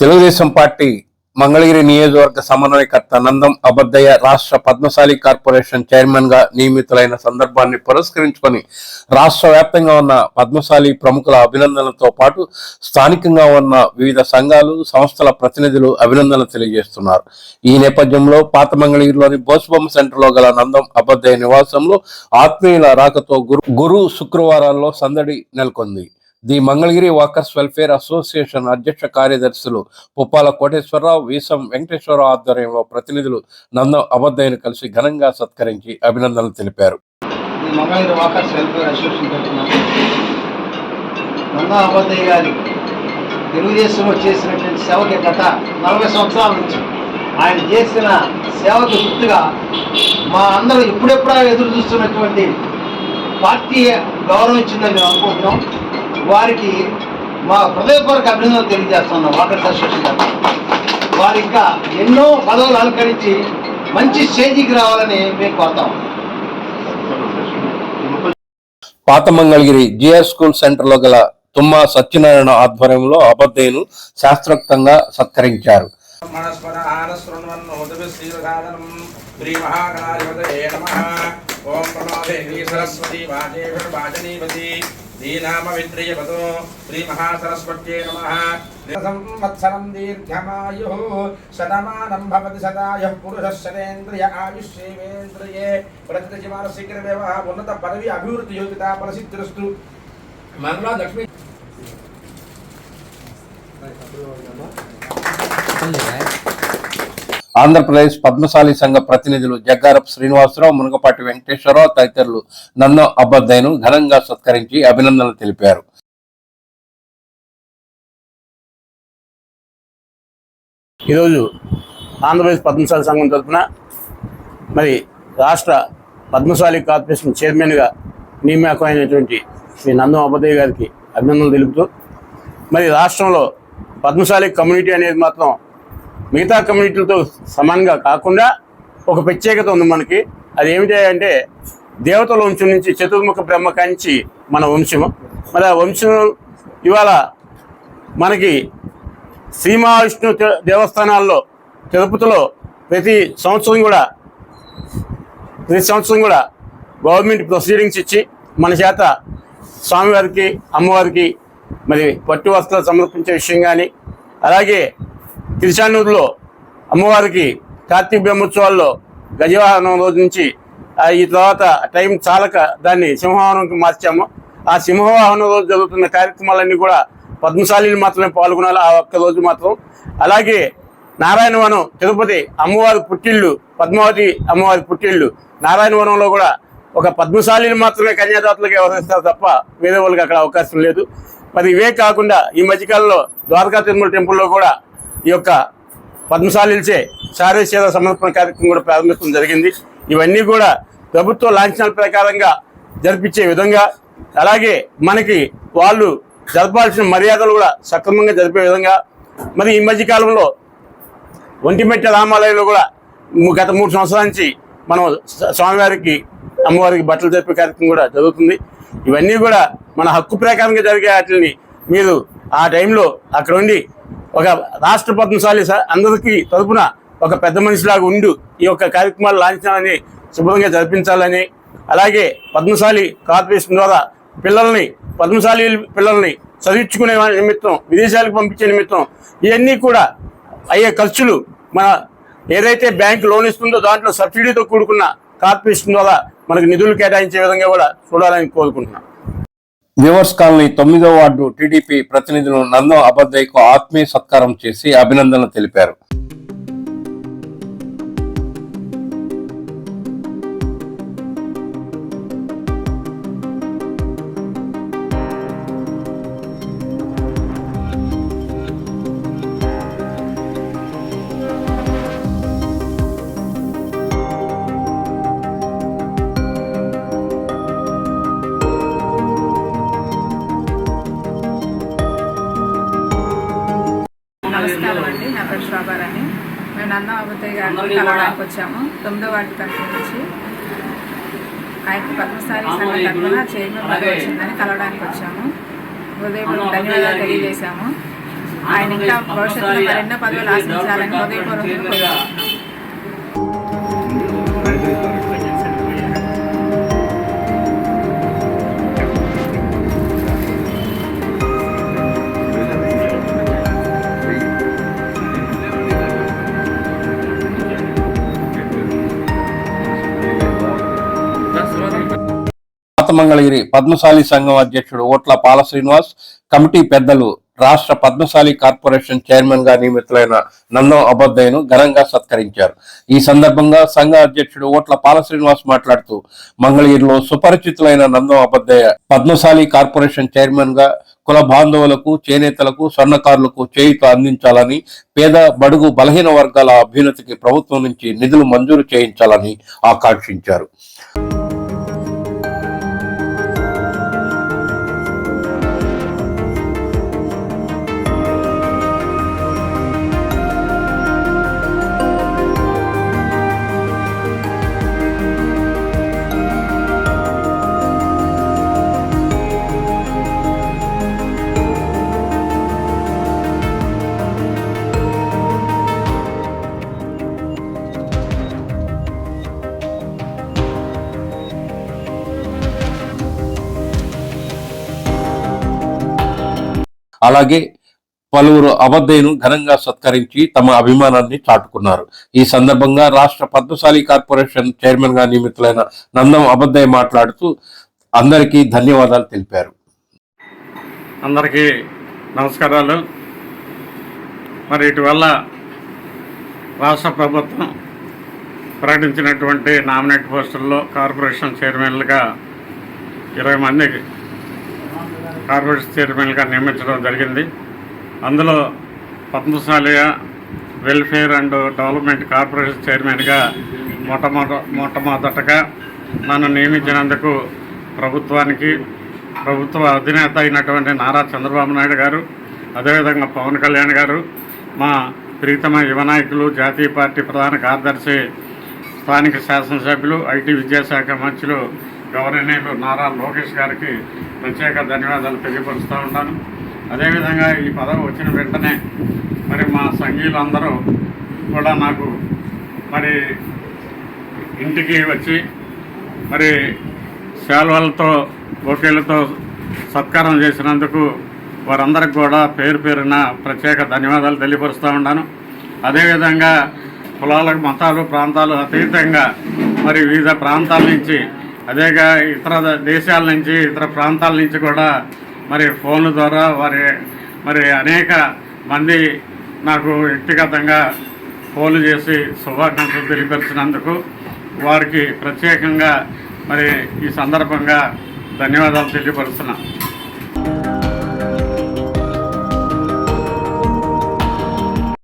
Telugu Desam party Mangalagiri నియోజకవర్గ సమన్వయకర్త నందం అబద్దయ్య రాష్ట్ర పద్మశాలి కార్పొరేషన్ చైర్మన్గా నియమితులైన సందర్భాన్ని పురస్కరించుకొని రాష్ట్ర వ్యాప్తంగా ఉన్న పద్మశాలి ప్రముఖుల అభినందనలతో పాటు స్థానికంగా ఉన్న వివిధ సంఘాలు సంస్థల ప్రతినిధులు అభినందనలు తెలియజేస్తున్నారు. ఈ నేపథ్యంలో పాత మంగళగిరిలోని బోసుబొమ్మ సెంటర్లో గల నందం అబద్దయ్య నివాసంలో ఆత్మీయుల రాకతో గురు గురు శుక్రవారాల్లో సందడి నెలకొంది. The Mangalagiri walkers welfare association అధ్యక్ష కార్యదర్శులు పుప్పాల కోటేశ్వరరావు వీసం వెంకటేశ్వరరావు ఆధ్వర్యంలో ప్రతినిధులు నందం అబద్దయ్యను కలిసి ఘనంగా సత్కరించి అభినందనలు తెలిపారు. ఈ తెలుగుదేశంలో చేసినటువంటి సేవకి గత నలభై సంవత్సరాల నుంచి ఆయన చేసిన సేవకు గుర్తుగా మా అందరూ ఎప్పుడెప్పుడా ఎదురు చూస్తున్నటువంటి పార్టీ గౌరవం ఇచ్చిందని అనుకుంటున్నాం. వారికి మా హృదయపూర్వక అభినందనలు తెలియజేస్తున్నాం వాకర్స్ అసోసియేషన్ వారు ఇంకా ఎన్నో పదవులు అలంకరించి మంచి స్టేజీకి రావాలని మేము కోరుతాం. పాత మంగళగిరి జిఆర్ స్కూల్ సెంటర్లో గల తుమ్మా సత్యనారాయణ ఆధ్వర్యంలో అబద్దయ్యను శాస్త్రోక్తంగా సత్కరించారు. మనస్పరానశృణ్వన్నోదభిశ్రీరసాదనం శ్రీమహాగణాధిపతయే నమః ఓం ప్రణోదేవి సరస్వతి వాజేభిర్వాజనీపతి దీనామ విద్రియపదో శ్రీమహాసరస్వత్యే నమ సంవత్సరం దీర్ఘమాయు శతమానం భవతి సదాయ పురుష శతేంద్రియ ఆయుష్యేంద్రియే ప్రతిజీవన శీఘ్రమేవ ఉన్నత పదవి అభివృద్ధి యోగిత ప్రసిద్ధిరస్తు Thank you. ఆంధ్రప్రదేశ్ పద్మశాలి సంఘ ప్రతినిధులు జగ్గారపు శ్రీనివాసరావు మునగపాటి వెంకటేశ్వరరావు తదితరులు నందం అబద్దయ్యను ఘనంగా సత్కరించి అభినందనలు తెలిపారు. ఈరోజు ఆంధ్రప్రదేశ్ పద్మశాలి సంఘం తరఫున మరి రాష్ట్ర పద్మశాలి కార్పొరేషన్ చైర్మన్గా నియమకమైనటువంటి శ్రీ నందం అబదయ్య గారికి అభినందనలు తెలుపుతూ మరి రాష్ట్రంలో పద్మశాలి కమ్యూనిటీ అనేది మాత్రం మిగతా కమ్యూనిటీలతో సమానంగా కాకుండా ఒక ప్రత్యేకత ఉంది మనకి. అది ఏమిటి అంటే దేవతల వంశం నుంచి చతుర్ముఖ బ్రహ్మ కాంచి మన వంశము. మరి ఆ వంశం ఇవాళ మనకి శ్రీ మహావిష్ణు దేవస్థానాల్లో తిరుపతిలో ప్రతి సంవత్సరం కూడా ప్రతి సంవత్సరం కూడా గవర్నమెంట్ ప్రొసీడింగ్స్ ఇచ్చి మన చేత స్వామివారికి అమ్మవారికి మరి పట్టు వస్త్రాలు సమర్పించే విషయం కానీ అలాగే తిరుచానూరులో అమ్మవారికి కార్తీక బ్రహ్మోత్సవాల్లో గజవాహనం రోజు నుంచి ఈ తర్వాత టైం చాలక దాన్ని సింహవాహనంకి మార్చాము. ఆ సింహవాహనం రోజు జరుగుతున్న కార్యక్రమాలన్నీ కూడా పద్మశాలిని మాత్రమే పాల్గొనాలి ఆ ఒక్క రోజు మాత్రం. అలాగే నారాయణవనం తిరుపతి అమ్మవారి పుట్టిళ్ళు పద్మావతి అమ్మవారి పుట్టిళ్ళు నారాయణవనంలో కూడా ఒక పద్మశాలిని మాత్రమే కన్యాదాతలకు వ్యవహరిస్తారు తప్ప వేరే వాళ్ళకి అక్కడ అవకాశం లేదు. మరి ఇవే కాకుండా ఈ మధ్యకాలంలో ద్వారకా తిరుమల టెంపుల్లో కూడా ఈ యొక్క పద్మశాలిచే శారీరక సమర్పణ కార్యక్రమం కూడా ప్రారంభించడం జరిగింది. ఇవన్నీ కూడా ప్రభుత్వ లాంఛనాల ప్రకారంగా జరిపించే విధంగా అలాగే మనకి వాళ్ళు జరపాల్సిన మర్యాదలు కూడా సక్రమంగా జరిపే విధంగా మరి ఈ మధ్య కాలంలో ఒంటిమెట్ట రామాలయంలో కూడా గత మూడు సంవత్సరాల నుంచి మనం స్వామివారికి అమ్మవారికి బట్టలు జరిపే కార్యక్రమం కూడా జరుగుతుంది. ఇవన్నీ కూడా మన హక్కు ప్రకారంగా జరిగే వాటిని మీరు ఆ టైంలో అక్కడ ఉండి ఒక రాష్ట్ర పద్మశాలి అందరికీ తరపున ఒక పెద్ద మనిషిలాగా ఉండు ఈ యొక్క కార్యక్రమాలు లాంఛనాలని శుభ్రంగా జరిపించాలని అలాగే పద్మశాలి కార్పొరేషన్ ద్వారా పిల్లల్ని పద్మశాలి పిల్లల్ని చదివించుకునే నిమిత్తం విదేశాలకు పంపించే నిమిత్తం ఇవన్నీ కూడా అయ్యే ఖర్చులు మన ఏదైతే బ్యాంక్ లోన్ ఇస్తుందో దాంట్లో సబ్సిడీతో కూడుకున్న కార్పొరేషన్ ద్వారా మనకు నిధులు కేటాయించే విధంగా కూడా చూడాలని కోరుకుంటున్నాం. వ్యూవర్స్ కాలనీ తొమ్మిదో వార్డు టీడీపీ ప్రతినిధులు నందం అబద్దయ్యకు ఆత్మీయ సత్కారం చేసి అభినందనలు తెలిపారు. నమస్కారం అండి నా పేరు శోభారాణి మేము నన్న అబుతయ్య గారిని కలవడానికి వచ్చాము తొమ్మిదో వార్డు తరఫు నుంచి. ఆయనకి పద్మశాలి సంఘ తరఫున చైర్మన్ పదవి వచ్చిందని కలవడానికి వచ్చాము. ఉదయం ధన్యవాదాలు తెలియజేశాము. ఆయన ఇంకా భవిష్యత్తులో మరెన్నో పదవులు ఆశించాలని హృదయపూర్వకంగా మంగళగిరి పద్మశాలి సంఘం అధ్యక్షుడు ఓట్ల పాల శ్రీనివాస్ కమిటీ పెద్దలు రాష్ట్ర పద్మశాలి కార్పొరేషన్ చైర్మన్గా నియమితులైన నందం అబద్దయ్యను ఘనంగా సత్కరించారు. ఈ సందర్భంగా సంఘ అధ్యక్షుడు ఓట్ల పాల శ్రీనివాస్ మాట్లాడుతూ మంగళగిరిలో సుపరిచితులైన నందం అబద్దయ్య పద్మశాలి కార్పొరేషన్ చైర్మన్గా కుల బాంధవులకు చేనేతలకు స్వర్ణకారులకు చేయుత అందించాలని పేద బడుగు బలహీన వర్గాల అభ్యున్నతికి ప్రభుత్వం నుంచి నిధులు మంజూరు చేయించాలని ఆకాంక్షించారు. అలాగే పలువురు అబద్దయ్యను ఘనంగా సత్కరించి తమ అభిమానాన్ని చాటుకున్నారు. ఈ సందర్భంగా రాష్ట్ర పద్మశాలి కార్పొరేషన్ చైర్మన్గా నియమితులైన నందం అబద్ధయ్య మాట్లాడుతూ అందరికీ ధన్యవాదాలు తెలిపారు. అందరికీ నమస్కారాలు. మరి ఇటీవల రాష్ట్ర ప్రభుత్వం ప్రకటించినటువంటి నామినేట్ పోస్టుల్లో కార్పొరేషన్ చైర్మన్లుగా ఇరవై మంది కార్పొరేషన్ చైర్మన్లుగా నియమించడం జరిగింది. అందులో పద్మశాలియ వెల్ఫేర్ అండ్ డెవలప్మెంట్ కార్పొరేషన్ చైర్మన్గా మొట్టమొదట మొట్టమొదటగా నన్ను నియమించినందుకు ప్రభుత్వానికి ప్రభుత్వ అధినేత అయినటువంటి నారా చంద్రబాబు నాయుడు గారు అదేవిధంగా పవన్ కళ్యాణ్ గారు మా ప్రీతమ యువ నాయకులు జాతీయ పార్టీ ప్రధాన కార్యదర్శి స్థానిక శాసనసభ్యులు ఐటీ విద్యాశాఖ మంత్రులు గవర్నీయులు నారా లోకేష్ గారికి ప్రత్యేక ధన్యవాదాలు తెలియపరుస్తూ ఉంటాను అదేవిధంగా ఈ పదవి వచ్చిన వెంటనే మరి మా సంఘీయులందరూ కూడా నాకు మరి ఇంటికి వచ్చి మరి శాల్వాలతో ఓకేలతో సత్కారం చేసినందుకు వారందరికి కూడా పేరు పేరున ప్రత్యేక ధన్యవాదాలు తెలియపరుస్తూ ఉన్నాను. అదేవిధంగా కులాలకు మతాలు ప్రాంతాలు అతీతంగా మరి వివిధ ప్రాంతాల నుంచి అదేగా ఇతర దేశాల నుంచి ఇతర ప్రాంతాల నుంచి కూడా మరి ఫోన్ల ద్వారా వారి మరి అనేక మంది నాకు వ్యక్తిగతంగా ఫోన్లు చేసి శుభాకాంక్షలు తెలియపరిచినందుకు వారికి ప్రత్యేకంగా మరి ఈ సందర్భంగా ధన్యవాదాలు తెలియపరుస్తున్నాను